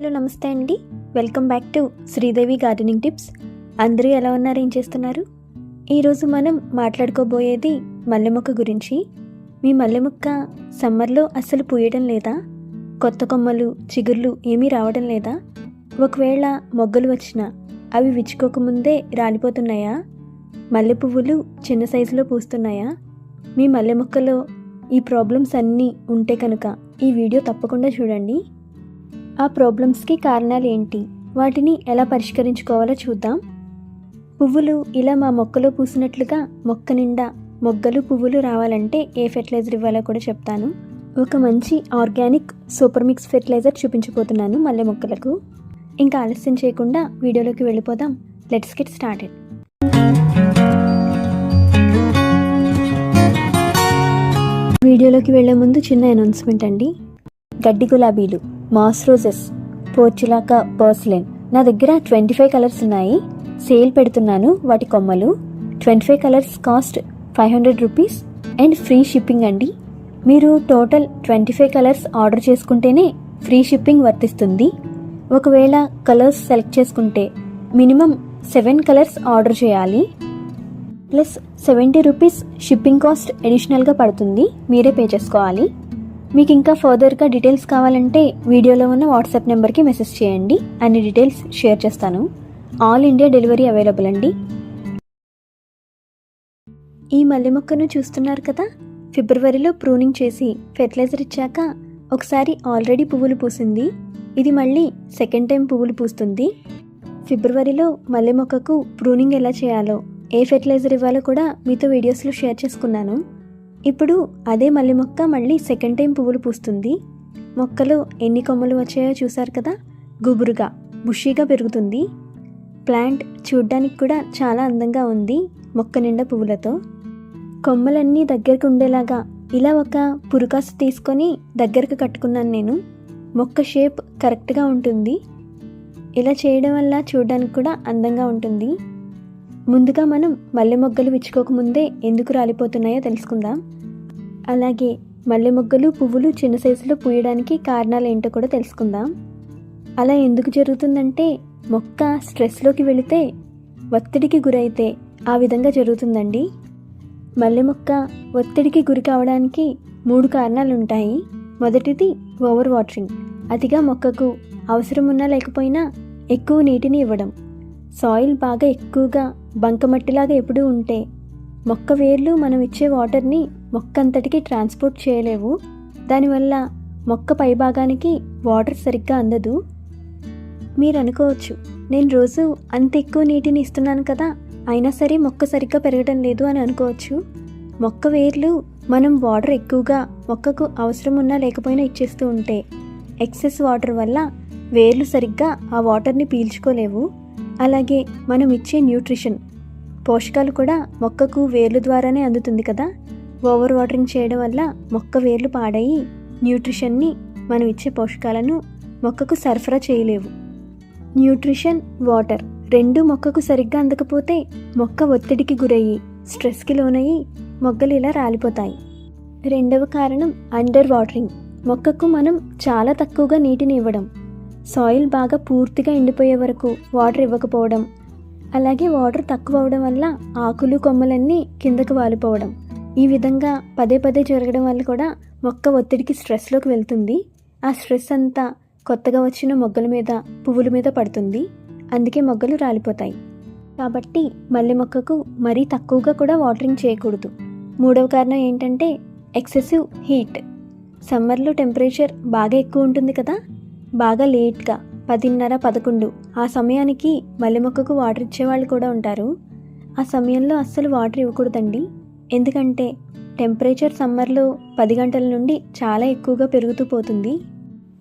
Hello నమస్తే అండి. Welcome back to Sridevi gardening tips. అందరూ ఎలా ఉన్నారు? ఏం చేస్తున్నారు? ఈరోజు మనం మాట్లాడుకోబోయేది మల్లె మొక్క గురించి. మీ మల్లె మొక్క సమ్మర్లో అస్సలు పూయడం లేదా? కొత్త కొమ్మలు చిగుర్లు ఏమీ రావడం లేదా? ఒకవేళ మొగ్గలు వచ్చినా అవి విచ్చుకోకముందే రాలిపోతున్నాయా? మల్లె పువ్వులు చిన్న సైజులో పూస్తున్నాయా? మీ మల్లె మొక్కలో ఈ ప్రాబ్లమ్స్ అన్నీ ఉంటే కనుక ఈ వీడియో తప్పకుండా చూడండి. ఆ ప్రాబ్లమ్స్కి కారణాలు ఏంటి వాటిని ఎలా పరిష్కరించుకోవాలో చూద్దాం. పువ్వులు ఇలా మా మొక్కలో పూసినట్లుగా మొక్క నిండా మొగ్గలు పువ్వులు రావాలంటే ఏ ఫెర్టిలైజర్ ఇవ్వాలో కూడా చెప్తాను. ఒక మంచి ఆర్గానిక్ సూపర్ మిక్స్ ఫెర్టిలైజర్ చూపించబోతున్నాను మల్లె మొక్కలకు. ఇంకా ఆలస్యం చేయకుండా వీడియోలోకి వెళ్ళిపోదాం. Let's get started. వీడియోలోకి వెళ్ళే ముందు చిన్న అనౌన్స్మెంట్ అండి. గడ్డి గులాబీలు. Moss roses portulaca purslane. నా దగ్గర ట్వంటీ ఫైవ్ కలర్స్ ఉన్నాయి. సేల్ పెడుతున్నాను వాటి కొమ్మలు. Twenty five colours cost five hundred rupees and free shipping అండి. మీరు total twenty five colours order చేసుకుంటేనే ఫ్రీ షిప్పింగ్ వర్తిస్తుంది. ఒకవేళ కలర్స్ సెలెక్ట్ చేసుకుంటే మినిమం సెవెన్ కలర్స్ ఆర్డర్ చేయాలి. Plus seventy rupees shipping cost అడిషనల్గా పడుతుంది. మీరే పే చేసుకోవాలి. మీకు ఇంకా ఫర్దర్గా డీటెయిల్స్ కావాలంటే వీడియోలో ఉన్న వాట్సాప్ నెంబర్కి మెసేజ్ చేయండి. అన్ని డీటెయిల్స్ షేర్ చేస్తాను. ఆల్ ఇండియా డెలివరీ అవైలబుల్ అండి. ఈ మల్లె మొక్కను చూస్తున్నారు కదా? ఫిబ్రవరిలో ప్రూనింగ్ చేసి ఫెర్టిలైజర్ ఇచ్చాక ఒకసారి ఆల్రెడీ పువ్వులు పూసింది. ఇది మళ్ళీ సెకండ్ టైం పువ్వులు పూస్తుంది. ఫిబ్రవరిలో మల్లె మొక్కకు ప్రూనింగ్ ఎలా చేయాలో ఏ ఫెర్టిలైజర్ ఇవ్వాలో కూడా మీతో వీడియోస్లో షేర్ చేసుకున్నాను. ఇప్పుడు అదే మల్లె మొక్క మళ్ళీ సెకండ్ టైం పువ్వులు పూస్తుంది. మొక్కలో ఎన్ని కొమ్మలు వచ్చాయో చూసారు కదా? గుబురుగా బుషీగా పెరుగుతుంది. ప్లాంట్ చూడ్డానికి కూడా చాలా అందంగా ఉంది మొక్క నిండా పువ్వులతో. కొమ్మలన్నీ దగ్గరకు ఉండేలాగా ఇలా ఒక పురుకాసు తీసుకొని దగ్గరకు కట్టుకున్నాను నేను. మొక్క షేప్ కరెక్ట్గా ఉంటుంది. ఇలా చేయడం వల్ల చూడడానికి కూడా అందంగా ఉంటుంది. ముందుగా మనం మల్లె మొగ్గలు విచ్చుకోకముందే ఎందుకు రాలిపోతున్నాయో తెలుసుకుందాం. అలాగే మల్లె మొగ్గలు పువ్వులు చిన్న సైజులో పూయడానికి కారణాలు ఏంటో కూడా తెలుసుకుందాం. అలా ఎందుకు జరుగుతుందంటే మొక్క స్ట్రెస్లోకి వెళితే ఒత్తిడికి గురైతే ఆ విధంగా జరుగుతుందండి. మల్లె మొక్క ఒత్తిడికి గురి కావడానికి మూడు కారణాలు ఉంటాయి. మొదటిది ఓవర్ వాటరింగ్. అతిగా మొక్కకు అవసరం ఉన్నా లేకపోయినా ఎక్కువ నీటిని ఇవ్వడం. సాయిల్ బాగా ఎక్కువగా బంకమట్టిలాగా ఎప్పుడూ ఉంటే మొక్క వేర్లు మనం ఇచ్చే వాటర్ని మొక్క అంతటికి ట్రాన్స్పోర్ట్ చేయలేవు. దానివల్ల మొక్క పైభాగానికి వాటర్ సరిగ్గా అందదు. మీరు అనుకోవచ్చు నేను రోజు అంత ఎక్కువ నీటిని ఇస్తున్నాను కదా అయినా సరే మొక్క సరిగ్గా పెరగడం లేదు అని అనుకోవచ్చు. మొక్క వేర్లు మనం వాటర్ ఎక్కువగా మొక్కకు అవసరం ఉన్నా లేకపోయినా ఇచ్చేస్తూ ఉంటే ఎక్సెస్ వాటర్ వల్ల వేర్లు సరిగ్గా ఆ వాటర్ని పీల్చుకోలేవు. అలాగే మనం ఇచ్చే న్యూట్రిషన్. పోషకాలు కూడా మొక్కకు వేర్లు ద్వారానే అందుతుంది కదా? ఓవర్ వాటరింగ్ చేయడం వల్ల మొక్క వేర్లు పాడయి న్యూట్రిషన్ని మనం ఇచ్చే పోషకాలను మొక్కకు సరఫరా చేయలేవు. న్యూట్రిషన్ వాటర్ రెండు మొక్కకు సరిగ్గా అందకపోతే మొక్క ఒత్తిడికి గురయ్యి స్ట్రెస్కి లోనయ్యి మొగ్గలు ఇలా రాలిపోతాయి. రెండవ కారణం అండర్ వాటరింగ్ మొక్కకు మనం చాలా తక్కువగా నీటిని ఇవ్వడం. సాయిల్ బాగా పూర్తిగా ఎండిపోయే వరకు వాటర్ ఇవ్వకపోవడం అలాగే వాటర్ తక్కువ అవడం వల్ల ఆకులు కొమ్మలన్నీ కిందకు వాలిపోవడం. ఈ విధంగా పదే పదే జరగడం వల్ల కూడా మొక్క ఒత్తిడికి స్ట్రెస్లోకి వెళ్తుంది. ఆ స్ట్రెస్ అంతా కొత్తగా వచ్చిన మొగ్గల మీద పువ్వుల మీద పడుతుంది. అందుకే మొగ్గలు రాలిపోతాయి. కాబట్టి మల్లె మొక్కకు మరీ తక్కువగా కూడా వాటరింగ్ చేయకూడదు. మూడవ కారణం ఏంటంటే ఎక్సెసివ్ హీట్. సమ్మర్లో టెంపరేచర్ బాగా ఎక్కువ ఉంటుంది కదా? బాగా లేట్గా పదిన్నర పదకొండు. ఆ సమయానికి మల్లె మొక్కకు వాటర్ ఇచ్చేవాళ్ళు కూడా ఉంటారు. ఆ సమయంలో అస్సలు వాటర్ ఇవ్వకూడదండి. ఎందుకంటే టెంపరేచర్ సమ్మర్లో పది గంటల నుండి చాలా ఎక్కువగా పెరుగుతూ పోతుంది.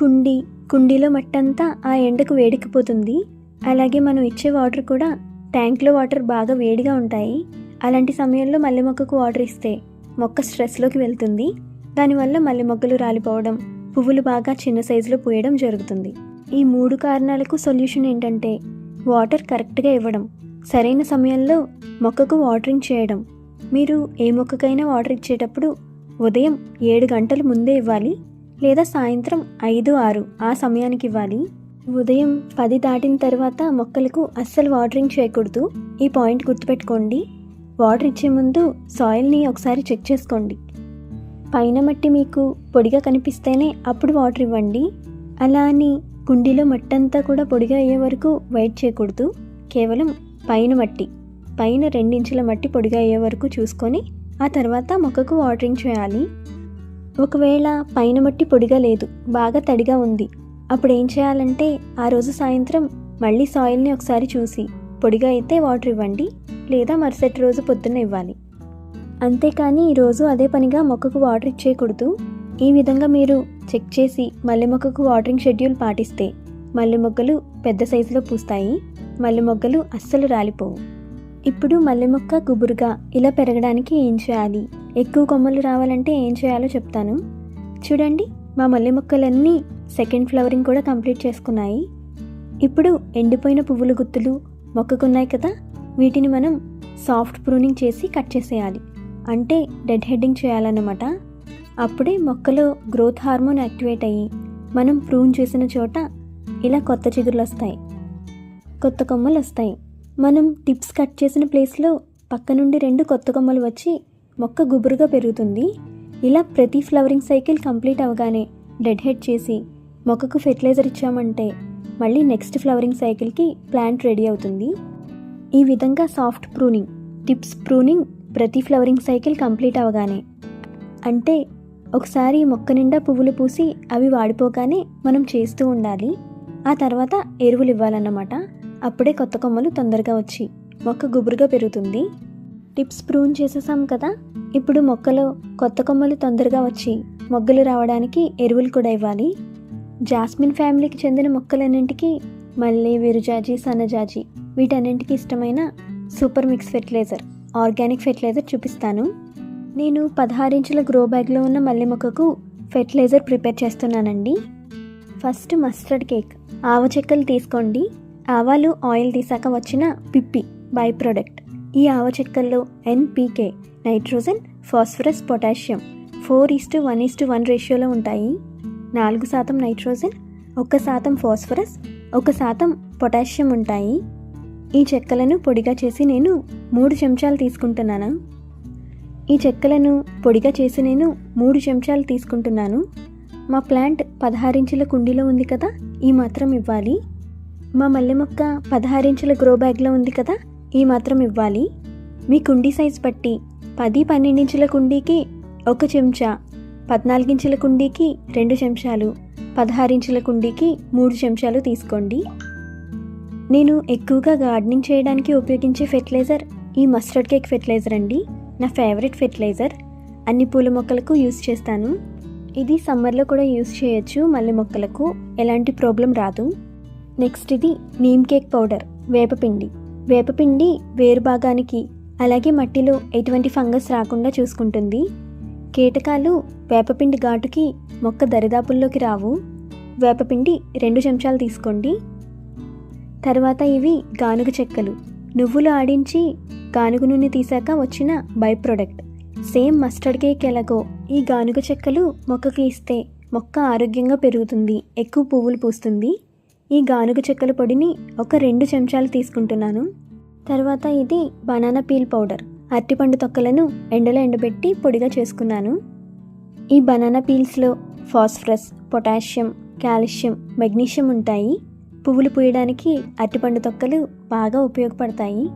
కుండి కుండీలో మట్టంతా ఆ ఎండకు వేడెక్కిపోతుంది. అలాగే మనం ఇచ్చే వాటర్ కూడా ట్యాంక్లో వాటర్ బాగా వేడిగా ఉంటాయి. అలాంటి సమయంలో మల్లె మొక్కకు వాటర్ ఇస్తే మొక్క స్ట్రెస్లోకి వెళ్తుంది. దానివల్ల మల్లె మొగ్గలు రాలిపోవడం పువ్వులు బాగా చిన్న సైజులో పూయడం జరుగుతుంది. ఈ మూడు కారణాలకు సొల్యూషన్ ఏంటంటే వాటర్ కరెక్ట్గా ఇవ్వడం సరైన సమయంలో మొక్కకు వాటరింగ్ చేయడం. మీరు ఏ మొక్కకైనా వాటర్ ఇచ్చేటప్పుడు ఉదయం ఏడు గంటల ముందే ఇవ్వాలి లేదా సాయంత్రం ఐదు ఆరు ఆ సమయానికి ఇవ్వాలి. ఉదయం పది దాటిన తర్వాత మొక్కలకు అస్సలు వాటరింగ్ చేయకూడదు. ఈ పాయింట్ గుర్తుపెట్టుకోండి. వాటర్ ఇచ్చే ముందు సాయిల్ని ఒకసారి చెక్ చేసుకోండి. పైన మట్టి మీకు పొడిగా కనిపిస్తేనే అప్పుడు వాటర్ ఇవ్వండి. అలా అని కుండీలో మట్టి అంతా కూడా పొడిగా అయ్యే వరకు వెయిట్ చేయకూడదు. కేవలం పైన మట్టి పైన రెండించుల మట్టి పొడిగా అయ్యే వరకు చూసుకొని ఆ తర్వాత మొక్కకు వాటరింగ్ చేయాలి. ఒకవేళ పైన మట్టి పొడిగా లేదు బాగా తడిగా ఉంది అప్పుడు ఏం చేయాలంటే ఆ రోజు సాయంత్రం మళ్ళీ సాయిల్ని ఒకసారి చూసి పొడిగా అయితే వాటర్ ఇవ్వండి లేదా మరుసటి రోజు పొద్దున్న ఇవ్వాలి. అంతేకాని ఈరోజు అదే పనిగా మొక్కకు వాటర్ ఇచ్చేయకూడదు. ఈ విధంగా మీరు చెక్ చేసి మల్లె మొక్కకు వాటరింగ్ షెడ్యూల్ పాటిస్తే మల్లె మొగ్గలు పెద్ద సైజులో పూస్తాయి. మల్లె మొగ్గలు అస్సలు రాలిపోవు. ఇప్పుడు మల్లె మొక్క గుబురుగా ఇలా పెరగడానికి ఏం చేయాలి? ఎక్కువ కొమ్మలు రావాలంటే ఏం చేయాలో చెప్తాను. చూడండి మా మల్లె మొక్కలన్నీ సెకండ్ ఫ్లవరింగ్ కూడా కంప్లీట్ చేసుకున్నాయి. ఇప్పుడు ఎండిపోయిన పువ్వుల గుత్తులు మొక్కకున్నాయి కదా? వీటిని మనం సాఫ్ట్ ప్రూనింగ్ చేసి కట్ చేసేయాలి. అంటే డెడ్ హెడ్డింగ్ చేయాలన్నమాట. అప్పుడే మొక్కలో గ్రోత్ హార్మోన్ యాక్టివేట్ అయ్యి మనం ప్రూన్ చేసిన చోట ఇలా కొత్త చిగురులు వస్తాయి. కొత్త కొమ్మలు వస్తాయి. మనం టిప్స్ కట్ చేసిన ప్లేస్లో పక్క నుండి రెండు కొత్త కొమ్మలు వచ్చి మొక్క గుబురుగా పెరుగుతుంది. ఇలా ప్రతి ఫ్లవరింగ్ సైకిల్ కంప్లీట్ అవగానే డెడ్ హెడ్ చేసి మొక్కకు ఫెర్టిలైజర్ ఇచ్చామంటే మళ్ళీ నెక్స్ట్ ఫ్లవరింగ్ సైకిల్కి ప్లాంట్ రెడీ అవుతుంది. ఈ విధంగా సాఫ్ట్ ప్రూనింగ్ టిప్స్ ప్రూనింగ్ ప్రతి ఫ్లవరింగ్ సైకిల్ కంప్లీట్ అవగానే. అంటే ఒకసారి మొక్క నిండా పువ్వులు పూసి అవి వాడిపోగానే మనం చేస్తూ ఉండాలి. ఆ తర్వాత ఎరువులు ఇవ్వాలన్నమాట. అప్పుడే కొత్త కొమ్మలు తొందరగా వచ్చి మొక్క గుబురుగా పెరుగుతుంది. టిప్స్ ప్రూన్ చేసేసాం కదా? ఇప్పుడు మొక్కలో కొత్త కొమ్మలు తొందరగా వచ్చి మొగ్గలు రావడానికి ఎరువులు కూడా ఇవ్వాలి. జాస్మిన్ ఫ్యామిలీకి చెందిన మొక్కలన్నింటికి మళ్ళీ విరుజాజి సన్నజాజి వీటన్నింటికి ఇష్టమైన super mix fertiliser. Organic fertiliser చూపిస్తాను. నేను పదహారు ఇంచుల గ్రో బ్యాగ్లో ఉన్న మల్లె మొక్కకు ఫెర్టిలైజర్ ప్రిపేర్ చేస్తున్నానండి. First mustard cake. ఆవ చెక్కలు తీసుకోండి. ఆవాలు ఆయిల్ తీసాక వచ్చిన పిప్పి బై ప్రోడక్ట్. ఈ ఆవ చెక్కల్లో NPK nitrogen phosphorus potassium four is to one is to one రేషియోలో ఉంటాయి. నాలుగు శాతం నైట్రోజన్ ఒక శాతం ఫాస్ఫరస్ ఒక శాతం పొటాషియం ఉంటాయి. ఈ చెక్కలను పొడిగా చేసి నేను మూడు చెంచాలు తీసుకుంటున్నాను. ఈ చెక్కలను పొడిగా చేసి నేను మూడు చెంచాలు తీసుకుంటున్నాను. మా ప్లాంట్ పదహారించుల కుండీలో ఉంది కదా ఈ మాత్రం ఇవ్వాలి. మా మల్లె మొక్క పదహారించుల గ్రో బ్యాగ్లో ఉంది కదా ఈ మాత్రం ఇవ్వాలి. మీ కుండీ సైజ్ బట్టి పది పన్నెండించుల కుండీకి ఒక చెంచా పద్నాలుగించుల కుండీకి రెండు చెంచాలు పదహారించుల కుండీకి మూడు చెంచాలు తీసుకోండి. నేను ఎక్కువగా గార్డెనింగ్ చేయడానికి ఉపయోగించే ఫెర్టిలైజర్ ఈ మస్టర్డ్ కేక్ ఫెర్టిలైజర్ అండి. నా ఫేవరెట్ ఫెర్టిలైజర్. అన్ని పూల మొక్కలకు యూస్ చేస్తాను. ఇది సమ్మర్లో కూడా యూస్ చేయొచ్చు మల్లె మొక్కలకు. ఎలాంటి ప్రాబ్లం రాదు. నెక్స్ట్ ఇది నీమ్ కేక్ పౌడర్ వేపపిండి వేపపిండి వేరు భాగానికి అలాగే మట్టిలో ఎటువంటి ఫంగస్ రాకుండా చూసుకుంటుంది. కీటకాలు వేపపిండి ఘాటుకి మొక్క దరిదాపుల్లోకి రావు. వేపపిండి రెండు చెంచాలు తీసుకోండి. తర్వాత ఇవి గానుగ చెక్కలు. నువ్వులు ఆడించి గానుగ నూనె తీసాక వచ్చిన by product same mustard cake ఎలాగో ఈ గానుగ చెక్కలు మొక్కకి ఇస్తే మొక్క ఆరోగ్యంగా పెరుగుతుంది ఎక్కువ పువ్వులు పూస్తుంది. ఈ గానుగ చెక్కల పొడిని ఒక రెండు చెంచాలు తీసుకుంటున్నాను. తర్వాత ఇది బనానా పీల్ పౌడర్. అరటిపండు తొక్కలను ఎండలో ఎండబెట్టి పొడిగా చేసుకున్నాను. ఈ బనానా పీల్స్లో ఫాస్ఫరస్ పొటాషియం కాల్షియం మెగ్నీషియం ఉంటాయి. పువ్వులు పూయడానికి అరటిపండు తొక్కలు బాగా ఉపయోగపడతాయి.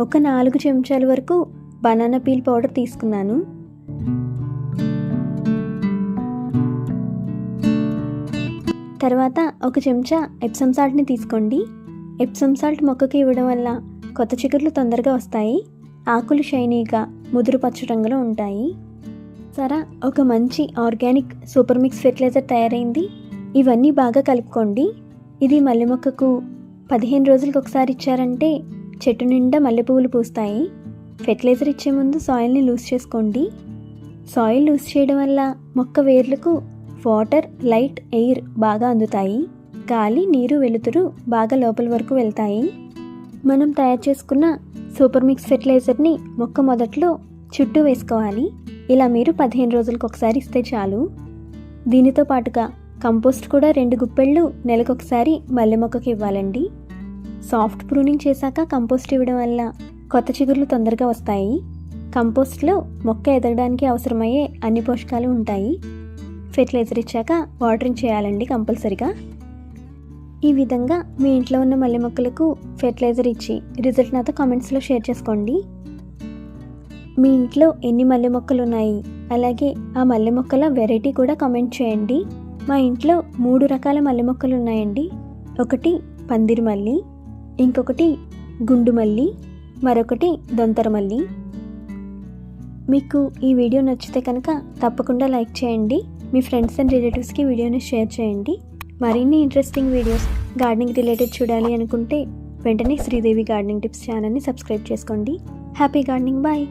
ఒక నాలుగు చెంచాల వరకు బనానా పీల్ పౌడర్ తీసుకున్నాను. తర్వాత ఒక చెంచా ఎప్సమ్ సాల్ట్ని తీసుకోండి. ఎప్సమ్ సాల్ట్ మొక్కకి ఇవ్వడం వల్ల కొత్త చిగుర్లు తొందరగా వస్తాయి. ఆకులు షైనీగా ముదురు పచ్చ రంగులో ఉంటాయి. సరే ఒక మంచి ఆర్గానిక్ సూపర్ మిక్స్ ఫెర్టిలైజర్ తయారైంది. ఇవన్నీ బాగా కలుపుకోండి. ఇది మల్లె మొక్కకు పదిహేను రోజులకు ఒకసారి ఇచ్చారంటే చెట్టు నిండా మల్లెపువ్వులు పూస్తాయి. ఫెర్టిలైజర్ ఇచ్చే ముందు సాయిల్ని లూజ్ చేసుకోండి. సాయిల్ లూజ్ చేయడం వల్ల మొక్క వేర్లకు వాటర్ లైట్ ఎయిర్ బాగా అందుతాయి. గాలి నీరు వెలుతురు బాగా లోపల వరకు వెళ్తాయి. మనం తయారు చేసుకున్న సూపర్ మిక్స్ ఫెర్టిలైజర్ని మొక్క మొదట్లో చుట్టూ వేసుకోవాలి. ఇలా మీరు పదిహేను రోజులకు ఒకసారి ఇస్తే చాలు. దీనితో పాటుగా కంపోస్ట్ కూడా రెండు గుప్పెళ్ళు నెలకొకసారి మల్లె మొక్కకి ఇవ్వాలండి. సాఫ్ట్ ప్రూనింగ్ చేశాక కంపోస్ట్ ఇవ్వడం వల్ల కొత్త చిగుర్లు తొందరగా వస్తాయి. కంపోస్ట్లో మొక్క ఎదగడానికి అవసరమయ్యే అన్ని పోషకాలు ఉంటాయి. ఫెర్టిలైజర్ ఇచ్చాక వాటరింగ్ చేయాలండి కంపల్సరిగా. ఈ విధంగా మీ ఇంట్లో ఉన్న మల్లె మొక్కలకు ఫెర్టిలైజర్ ఇచ్చి రిజల్ట్ నాతో కామెంట్స్లో షేర్ చేసుకోండి. మీ ఇంట్లో ఎన్ని మల్లె మొక్కలు ఉన్నాయి అలాగే ఆ మల్లె మొక్కల వెరైటీ కూడా కామెంట్ చేయండి. మా ఇంట్లో మూడు రకాల మల్లె మొక్కలు ఉన్నాయండి ఒకటి పందిరి మల్లి ఇంకొకటి గుండు మల్లి మరొకటి దొంతర మల్లి. మీకు ఈ వీడియో నచ్చితే కనుక తప్పకుండా లైక్ చేయండి. మీ ఫ్రెండ్స్ అండ్ రిలేటివ్స్కి వీడియోని షేర్ చేయండి. మరిన్ని ఇంట్రెస్టింగ్ వీడియోస్ గార్డెనింగ్ రిలేటెడ్ చూడాలి అనుకుంటే వెంటనే శ్రీదేవి గార్డెనింగ్ టిప్స్ ఛానల్ని సబ్స్క్రైబ్ చేసుకోండి. Happy gardening. బాయ్.